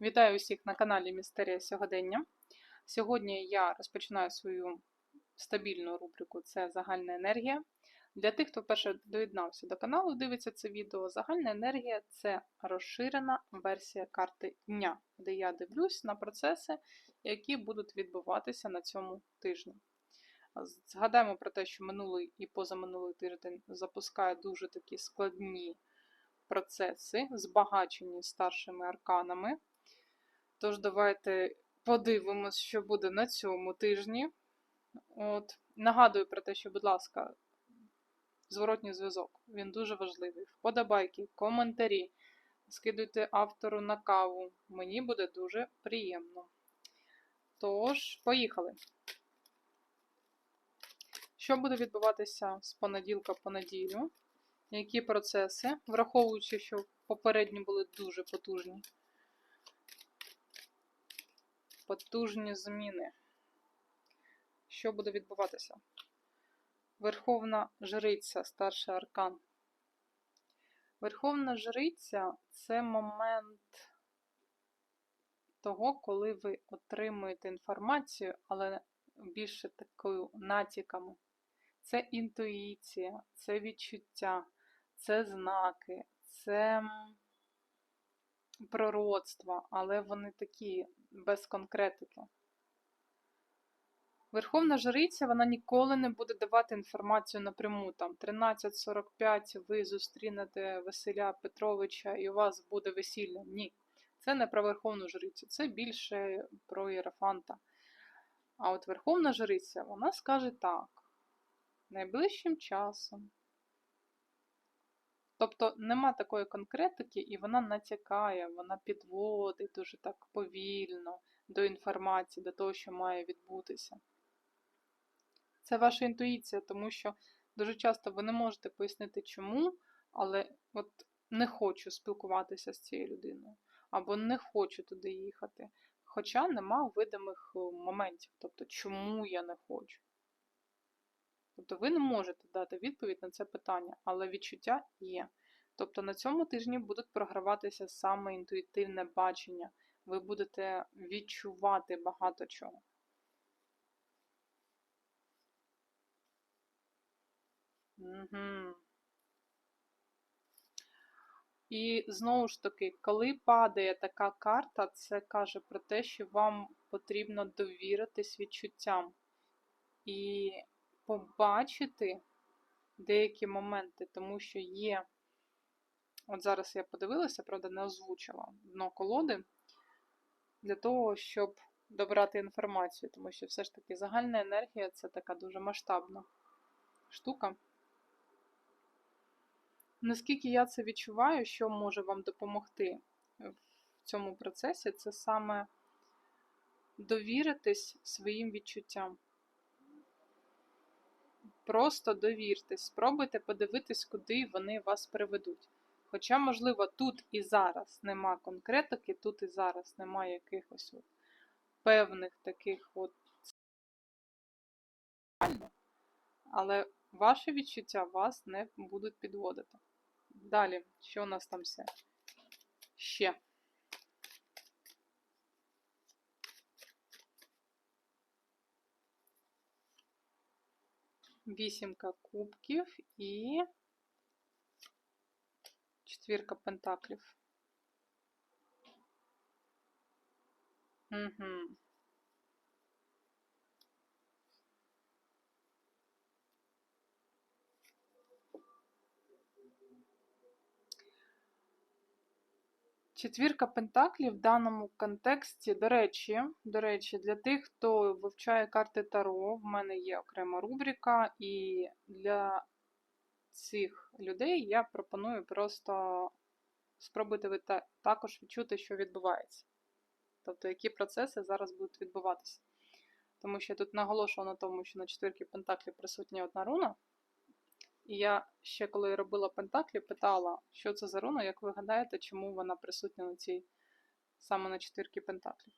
Вітаю усіх на каналі Містерія Сьогодення. Сьогодні я розпочинаю свою стабільну рубрику це загальна енергія. Для тих, хто вперше доєднався до каналу, дивиться це відео. Загальна енергія це розширена версія карти дня, де я дивлюсь на процеси, які будуть відбуватися на цьому тижні. Згадаємо про те, що минулий і позаминулий тиждень запускає дуже такі складні процеси, збагачені старшими арканами. Тож, давайте подивимось, що буде на цьому тижні. От. Нагадую про те, що, будь ласка, зворотній зв'язок. Він дуже важливий. Вподобайки, коментарі. Скидуйте автору на каву. Мені буде дуже приємно. Тож, поїхали. Що буде відбуватися з понеділка по неділю? Які процеси, враховуючи, що попередні були дуже потужні. Потужні зміни. Що буде відбуватися? Верховна жриця, старший аркан. Верховна жриця це момент того, коли ви отримуєте інформацію, але більше такою натяками. Це інтуїція, це відчуття, це знаки, це пророцтва, але вони такі без конкретики. Верховна жриця вона ніколи не буде давати інформацію напряму. Там 13.45 ви зустрінете Василя Петровича і у вас буде весілля. Ні. Це не про Верховну жрицю, це більше про Єрофанта. А от Верховна жриця, вона скаже так: найближчим часом. Тобто нема такої конкретики, і вона натякає, вона підводить дуже так повільно до інформації, до того, що має відбутися. Це ваша інтуїція, тому що дуже часто ви не можете пояснити, чому, але от не хочу спілкуватися з цією людиною, або не хочу туди їхати. Хоча нема видимих е, моментів, тобто, чому я не хочу. Тобто ви не можете дати відповідь на це питання, але відчуття є. Тобто на цьому тижні будуть програватися саме інтуїтивне бачення. Ви будете відчувати багато чого. Угу. І знову ж таки, коли падає така карта, це каже про те, що вам потрібно довіритись відчуттям і побачити деякі моменти, тому що є. От зараз я подивилася, правда, не озвучила дно колоди для того, щоб добрати інформацію, тому що все ж таки загальна енергія це така дуже масштабна штука. Наскільки я це відчуваю, що може вам допомогти в цьому процесі, це саме довіритись своїм відчуттям. Просто довіртесь, спробуйте подивитись, куди вони вас приведуть. Хоча, можливо, тут і зараз нема конкретики, тут і зараз немає якихось от певних таких от. Але ваші відчуття вас не будуть підводити. Далі, що у нас там все? Ще. Вісімка кубків і четвірка пентаклів. Угу. Четвірка пентаклів в даному контексті, до речі, до речі, для тих, хто вивчає карти Таро, в мене є окрема рубрика, і для цих людей я пропоную просто спробуйте ви також відчути, що відбувається. Тобто, які процеси зараз будуть відбуватися. Тому що я тут наголошувала на тому, що на четвірки Пентаклів присутня одна руна. І я ще коли робила Пентаклі, питала, що це за руна, як ви гадаєте, чому вона присутня на цій саме на четвірки Пентаклів.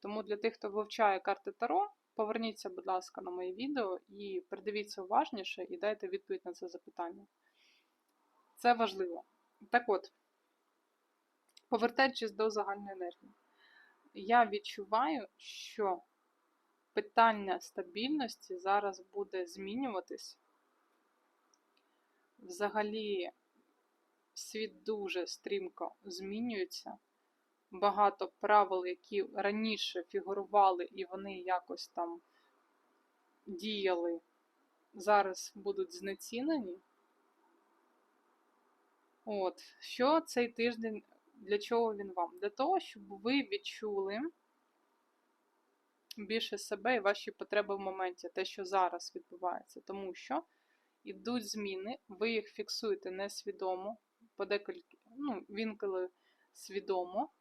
Тому для тих, хто вивчає карти Таро, поверніться, будь ласка, на моє відео і придивіться уважніше і дайте відповідь на це запитання. Це важливо. Так от, повертаючись до загальної енергії. я відчуваю, що питання стабільності зараз буде змінюватись. Взагалі, світ дуже стрімко змінюється. Багато правил, які раніше фігурували, і вони якось там діяли, зараз будуть знецінені. От, що цей тиждень, для чого він вам? Для того, щоб ви відчули більше себе і ваші потреби в моменті, те, що зараз відбувається. Тому що йдуть зміни, ви їх фіксуєте несвідомо, подекілька, ну, інколи свідомо,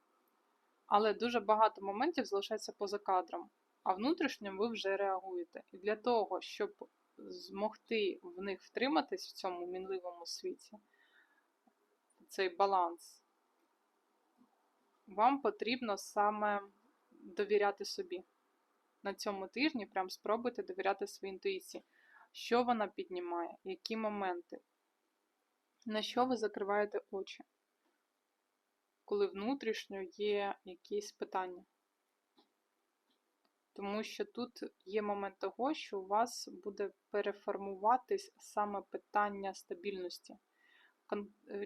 але дуже багато моментів залишається поза кадром, а внутрішньо ви вже реагуєте. І для того, щоб змогти в них втриматись в цьому мінливому світі, цей баланс, вам потрібно саме довіряти собі. На цьому тижні прям спробуйте довіряти своїй інтуїції. Що вона піднімає, які моменти, на що ви закриваєте очі, коли внутрішньо є якісь питання. Тому що тут є момент того, що у вас буде переформуватись саме питання стабільності.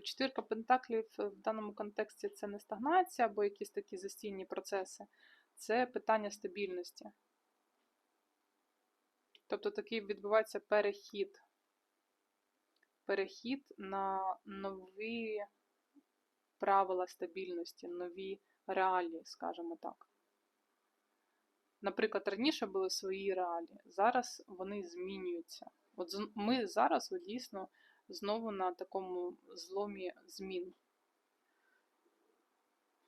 Четвірка пентаклів в даному контексті це не стагнація або якісь такі застійні процеси, це питання стабільності. Тобто такий відбувається перехід. Перехід на нові правила стабільності, нові реалії, скажімо так. Наприклад, раніше були свої реалії, зараз вони змінюються. От ми зараз от, дійсно знову на такому зломі змін.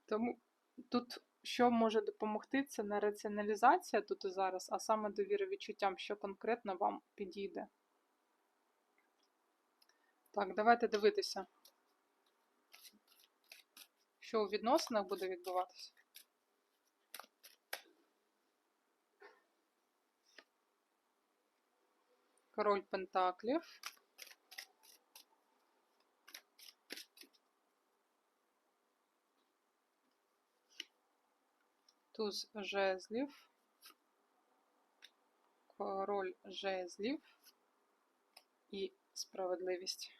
Тому тут що може допомогти, це не раціоналізація тут і зараз, а саме довіра відчуттям, що конкретно вам підійде. Так, давайте дивитися, що у відносинах буде відбуватися. Король Пентаклів. Туз жезлів, король жезлів і справедливість.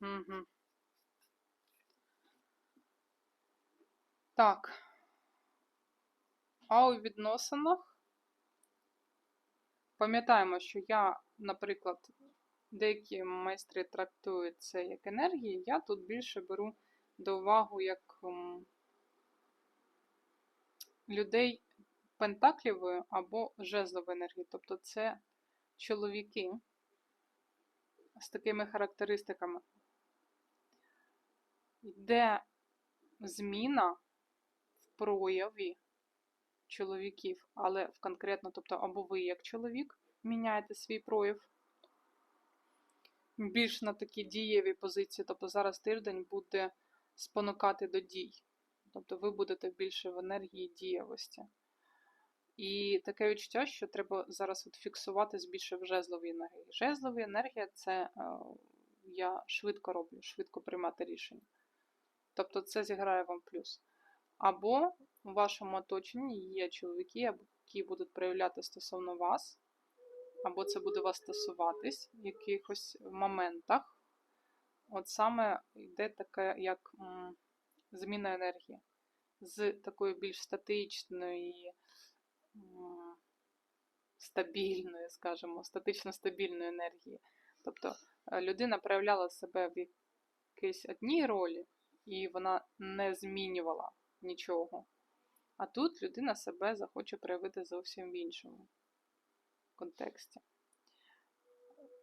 Угу. Так. А у відносинах пам'ятаємо, що я, наприклад, деякі майстри трактують це як енергії, я тут більше беру до уваги як ем, людей пентаклівої або жезлової енергії. Тобто це чоловіки з такими характеристиками. Йде зміна в прояві чоловіків, але в конкретно, тобто, або ви як чоловік міняєте свій прояв. Більш на такі дієві позиції, тобто зараз тиждень буде спонукати до дій. Тобто ви будете більше в енергії дієвості. І таке відчуття, що треба зараз от фіксувати більше в жезловій енергії. Жезлова енергія це е, я швидко роблю, швидко приймати рішення. Тобто це зіграє вам плюс. Або у вашому оточенні є чоловіки, які будуть проявляти стосовно вас, або це буде вас стосуватись в якихось моментах. От саме йде таке, як зміна енергії з такої більш статичної, стабільної, скажімо, статично стабільної енергії. Тобто е, людина проявляла себе в якійсь одній ролі, і вона не змінювала нічого. А тут людина себе захоче проявити зовсім в іншому контексті.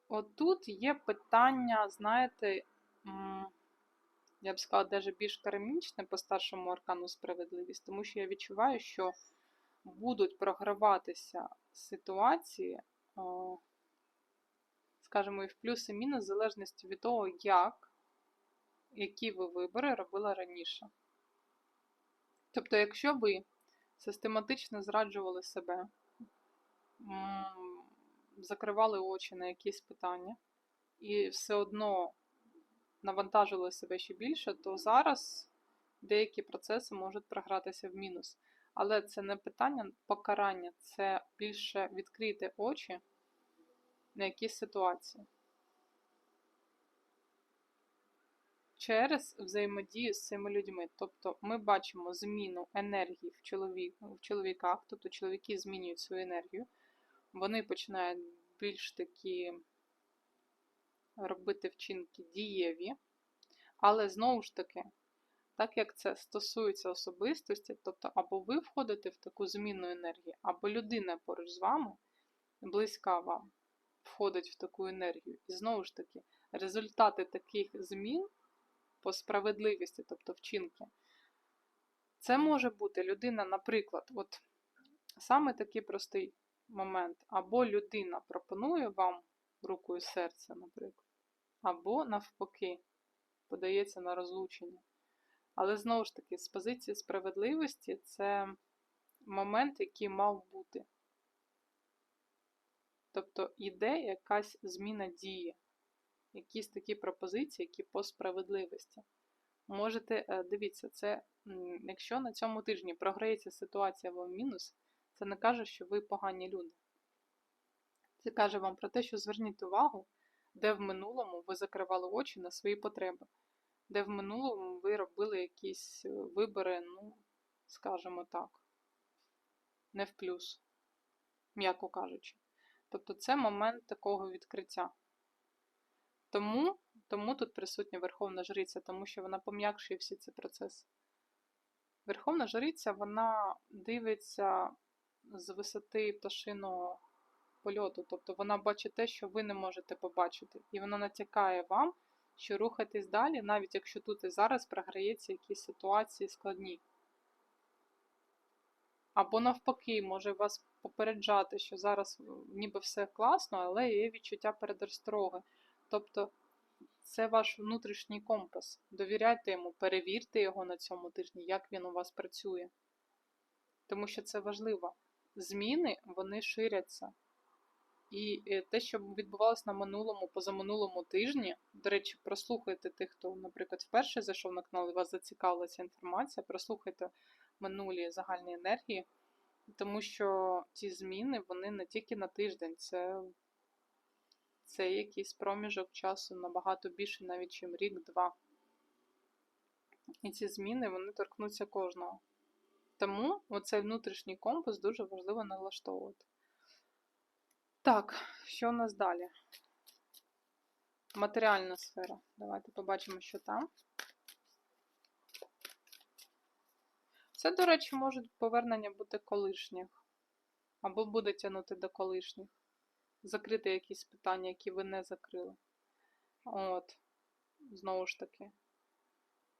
От тут є питання, знаєте, я б сказала, навіть більш кармічне по старшому аркану справедливість, тому що я відчуваю, що будуть програватися ситуації, скажімо, і в плюс і мінус, в залежності від того, як, які ви вибори робили раніше. Тобто, якщо ви систематично зраджували себе, закривали очі на якісь питання, і все одно навантажили себе ще більше, то зараз деякі процеси можуть програтися в мінус. Але це не питання покарання, це більше відкрити очі на якісь ситуації. Через взаємодію з цими людьми. Тобто ми бачимо зміну енергії в, чоловік, в чоловіках, тобто чоловіки змінюють свою енергію, вони починають більш такі робити вчинки дієві, але знову ж таки, так як це стосується особистості, тобто або ви входите в таку змінну енергію, або людина поруч з вами, близька вам, входить в таку енергію. І знову ж таки, результати таких змін по справедливості, тобто вчинки, це може бути людина, наприклад, от саме такий простий момент, або людина пропонує вам руку і серце, наприклад, або навпаки, подається на розлучення. Але знову ж таки, з позиції справедливості це момент, який мав бути. Тобто йде якась зміна дії, якісь такі пропозиції, які по справедливості. Можете, е, дивіться, це, якщо на цьому тижні програється ситуація в мінус, це не каже, що ви погані люди. Це каже вам про те, що зверніть увагу, де в минулому ви закривали очі на свої потреби, де в минулому ви робили якісь е, вибори, ну, скажімо так, не в плюс, м'яко кажучи. Тобто це момент такого відкриття. Тому тому тут присутня Верховна Жриця, тому що вона пом'якшує всі ці процеси. Верховна Жриця, вона дивиться з висоти пташиного польоту, тобто вона бачить те, що ви не можете побачити. І вона натякає вам, що рухатись далі, навіть якщо тут і зараз програється якісь ситуації складні. Або навпаки, може вас попереджати, що зараз ніби все класно, але є відчуття передостроги. Тобто це ваш внутрішній компас. Довіряйте йому, перевірте його на цьому тижні, як він у вас працює. Тому що це важливо. Зміни вони ширяться. І е, те, що відбувалося на минулому, позаминулому тижні, до речі, прослухайте тих, хто, наприклад, вперше зайшов на канал і вас зацікавила ця інформація, прослухайте минулі загальні енергії, тому що ці зміни вони не тільки на тиждень, це це якийсь проміжок часу набагато більше, навіть ніж рік-два. І ці зміни вони торкнуться кожного. Тому оцей внутрішній компас дуже важливо налаштовувати. Так, що у нас далі? Матеріальна сфера. Давайте побачимо, що там. Це, до речі, можуть повернення бути колишніх. Або буде тягнути до колишніх. Закрити якісь питання, які ви не закрили. От, знову ж таки.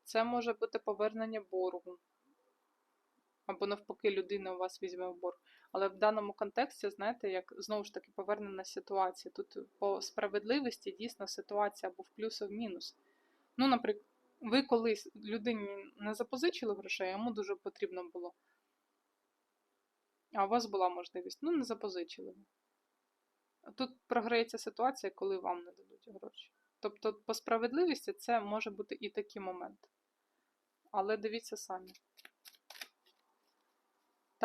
Це може бути повернення боргу. Або, навпаки, людина у вас візьме в борг. Але в даному контексті, знаєте, як знову ж таки повернена ситуація. Тут по справедливості дійсно ситуація або в плюс, або в мінус. Ну, наприклад, ви колись людині не запозичили грошей, йому дуже потрібно було. А у вас була можливість, ну, не запозичили. Тут програється ситуація, коли вам не дадуть гроші. Тобто, по справедливості це може бути і такий момент. Але дивіться самі.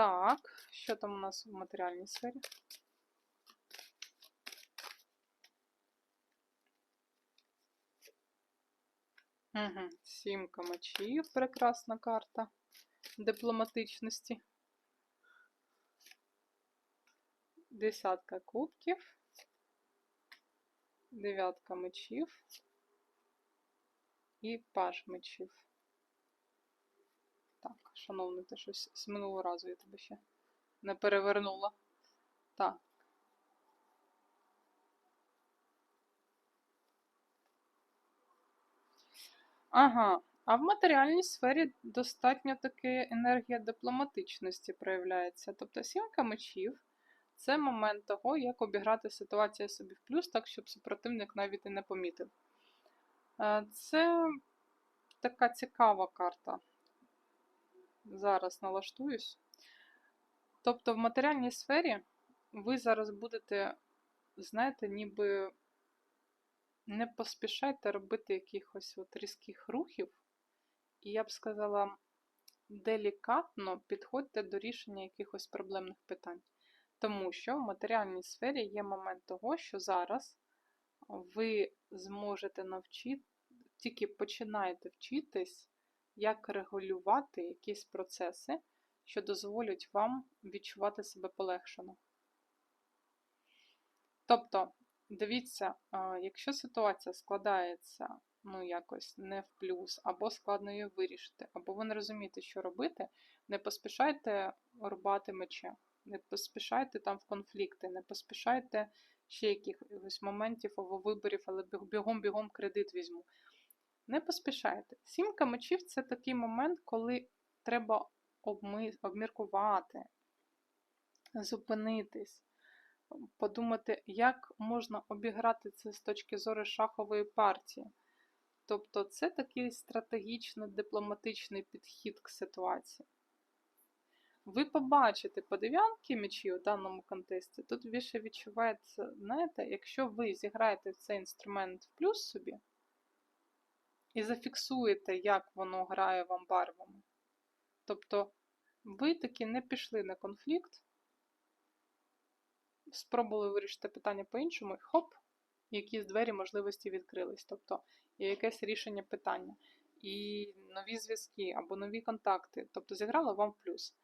Так, що там у нас в матеріальній сфері? Угу. Сімка мечів, прекрасна карта дипломатичності. Десятка кубків, дев'ятка мечів і паш мечів. Так, шановний, ти щось з минулого разу я тебе ще не перевернула. Так. Ага, а в матеріальній сфері достатньо таки енергія дипломатичності проявляється. Тобто сімка мечів це момент того, як обіграти ситуацію собі в плюс, так, щоб супротивник навіть і не помітив. Е, це така цікава карта. Зараз налаштуюсь. Тобто, в матеріальній сфері ви зараз будете, знаєте, ніби не поспішайте робити якихось от різких рухів, і я б сказала, делікатно підходьте до рішення якихось проблемних питань. Тому що в матеріальній сфері є момент того, що зараз ви зможете навчити, тільки починаєте вчитись, як регулювати якісь процеси, що дозволять вам відчувати себе полегшено. Тобто, дивіться, якщо ситуація складається ну, якось не в плюс, або складно її вирішити, або ви не розумієте, що робити, не поспішайте рубати мече, не поспішайте там в конфлікти, не поспішайте ще якихось моментів або виборів, але бігом-бігом кредит візьму. Не поспішайте. Сімка мечів це такий момент, коли треба обміркувати, зупинитись, подумати, як можна обіграти це з точки зору шахової партії. Тобто це такий стратегічно-дипломатичний підхід к ситуації. Ви побачите по дев'янки мечі у даному контексті, тут більше відчувається, знаєте, якщо ви зіграєте цей інструмент в плюс собі і зафіксуєте, як воно грає вам барвами. Тобто ви таки не пішли на конфлікт, спробували вирішити питання по-іншому, і хоп, якісь двері можливості відкрились. Тобто є якесь рішення питання, і нові зв'язки або нові контакти. Тобто зіграло вам в плюс.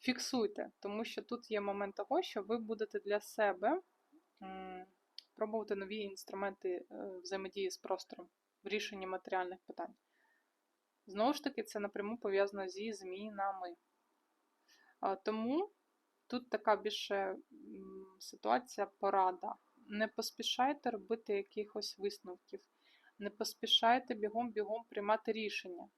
Фіксуйте, тому що тут є момент того, що ви будете для себе пробувати нові інструменти е, взаємодії з простором в рішенні матеріальних питань. Знову ж таки, це напряму пов'язано зі змінами. Тому тут така більше ситуація порада. Не поспішайте робити якихось висновків, не поспішайте бігом-бігом приймати рішення.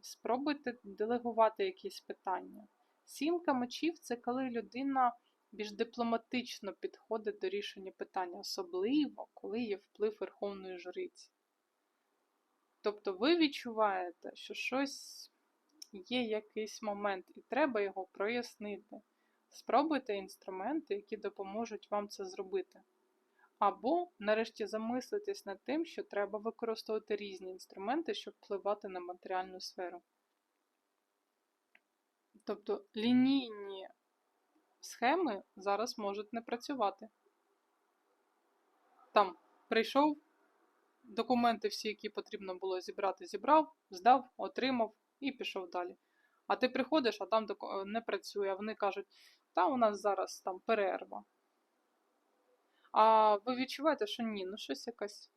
Спробуйте делегувати якісь питання. Сімка мечів це коли людина більш дипломатично підходить до рішення питання, особливо, коли є вплив Верховної Жриці. Тобто ви відчуваєте, що щось є якийсь момент, і треба його прояснити. Спробуйте інструменти, які допоможуть вам це зробити. Або, нарешті, замислитись над тим, що треба використовувати різні інструменти, щоб впливати на матеріальну сферу. Тобто лінійні схеми зараз можуть не працювати. Там прийшов, документи всі, які потрібно було зібрати, зібрав, здав, отримав і пішов далі. А ти приходиш, а там не працює. А вони кажуть, та у нас зараз там перерва. А ви відчуваєте, що ні, ну щось якось,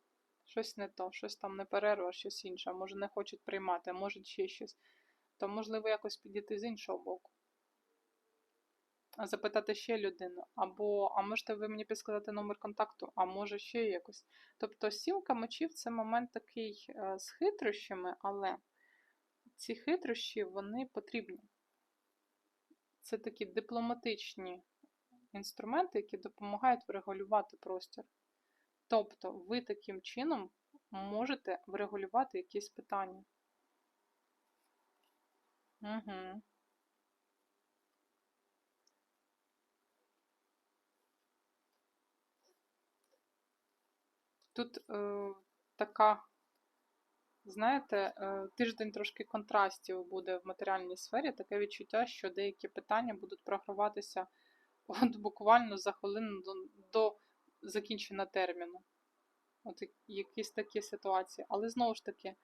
щось не то, щось там не перерва, щось інше, може не хочуть приймати, може ще щось. То можливо якось підійти з іншого боку. Запитати ще людину, або, а можете ви мені підсказати номер контакту, а може ще якось. Тобто сімка мечів це момент такий е, з хитрощами, але ці хитрощі вони потрібні. Це такі дипломатичні інструменти, які допомагають врегулювати простір. Тобто, ви таким чином можете врегулювати якісь питання. Угу. Тут е, така, знаєте, е, тиждень трошки контрастів буде в матеріальній сфері, таке відчуття, що деякі питання будуть програватися от буквально за хвилину до, до закінчення терміну. От якісь такі ситуації. Але знову ж таки,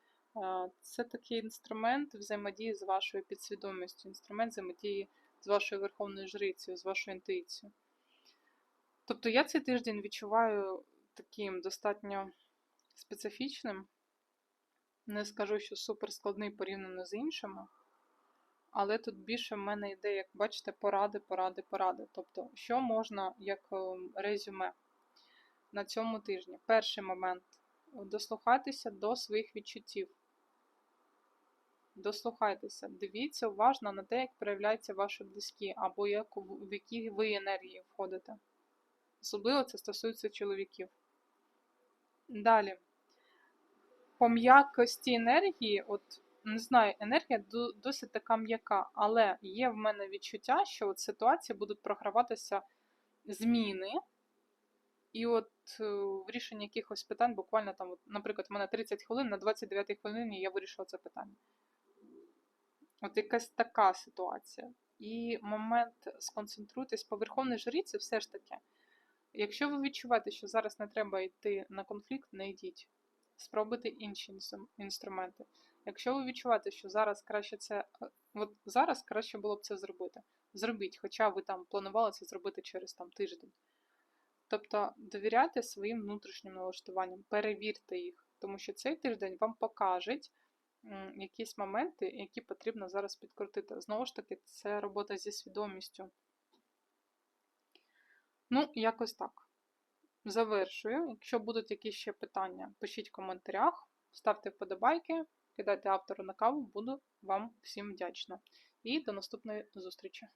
це такий інструмент взаємодії з вашою підсвідомістю, інструмент взаємодії з вашою верховною жрицею, з вашою інтуїцією. Тобто я цей тиждень відчуваю таким достатньо специфічним. Не скажу, що суперскладний порівняно з іншими. Але тут більше в мене йде, як бачите, поради, поради, поради. Тобто, що можна як ем, резюме на цьому тижні. Перший момент дослухайтеся до своїх відчуттів. Дослухайтеся, дивіться уважно на те, як проявляються ваші близькі, або як, в які ви енергії входите. Особливо це стосується чоловіків. Далі. По м'якості енергії, от не знаю, енергія досить така м'яка, але є в мене відчуття, що от ситуації будуть програватися зміни. І от е, в рішенні якихось питань буквально там, от, наприклад, у мене 30 хвилин, на 29 хвилині я вирішила це питання. От якась така ситуація. І момент сконцентруйтесь по верховній жріці все ж таки. Якщо ви відчуваєте, що зараз не треба йти на конфлікт, не йдіть. Спробуйте інші інструменти. Якщо ви відчуваєте, що зараз краще це. е, От зараз краще було б це зробити. Зробіть, хоча ви там планували це зробити через там тиждень. Тобто довіряйте своїм внутрішнім налаштуванням, перевірте їх, тому що цей тиждень вам покажуть якісь моменти, які потрібно зараз підкрутити. Знову ж таки, це робота зі свідомістю. Ну, якось так. Завершую. Якщо будуть якісь ще питання, пишіть в коментарях, ставте вподобайки, кидайте автору на каву, буду вам всім вдячна. І до наступної зустрічі!